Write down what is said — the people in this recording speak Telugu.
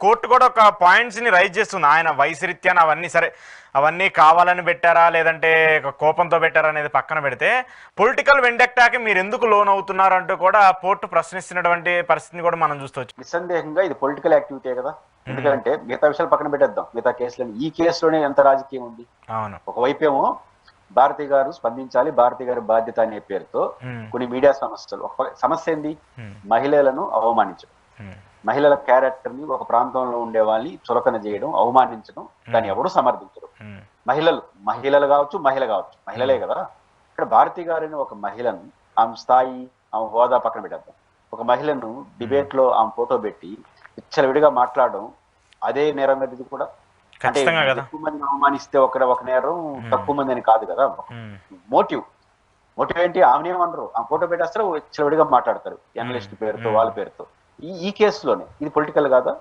కోర్టు కూడా ఒక పాయింట్స్ని రైజ్ చేస్తుంది. ఆయన వయసు రీత్యాన అవన్నీ సరే అవన్నీ కావాలని పెట్టారా? లేదంటే కోపంతో పెట్టారా అనేది పక్కన పెడితే పొలిటికల్ వెండెక్టాకి మీరు ఎందుకు లోన్ అవుతున్నారు అంటూ కూడా కోర్టు ప్రశ్నిస్తున్నటువంటి పరిస్థితిని కూడా మనం చూస్తవచ్చు నిస్సందేహంగా ఇది పొలిటికల్ యాక్టివిటీ కదా? ఎందుకంటే మిగతా విషయాలు పక్కన పెట్టేద్దాం. మిగతా కేసులని ఈ కేసులోనే ఎంత రాజకీయం ఉంది? అవును. ఒకవైపు ఏమో భారతి గారు స్పందించాలి భారతి గారి బాధ్యత అనే పేరుతో కొన్ని మీడియా ఒక పక్క- సమస్య ఏంది? మహిళలను అవమానించడం. మహిళల క్యారెక్టర్ని ఒక ప్రాంతంలో ఉండే వాళ్ళని చులకన చేయడం అవమానించడం దాన్ని ఎవరు సమర్థించరు. ఉమ్, మహిళలు మహిళలు కావచ్చు మహిళ కావచ్చు మహిళలే కదా. ఇక్కడ భారతి గారిని ఒక మహిళను ఆమె స్థాయి ఆమె హోదా పక్కన పెట్టేద్దాం. ఒక మహిళను డిబేట్లో ఆమె ఫోటో పెట్టి విచ్చలవిడిగా మాట్లాడడం అదే నేరం ఇది కూడా. అంటే ఎక్కువ మందిని అవమానిస్తే ఒక ఒక నేరం తక్కువ మంది అని కాదు. కదా మోటివ్. మోటివ్ ఏంటి? ఆమె ఏమనరు ఆ ఫోటో పెట్టేస్తారు విచ్చలవిడిగా మాట్లాడతారు. జర్నలిస్ట్ పేరుతో వాళ్ళ పేరుతో. ఈ కేసులోనే ఇది పొలిటికల్ కాదా?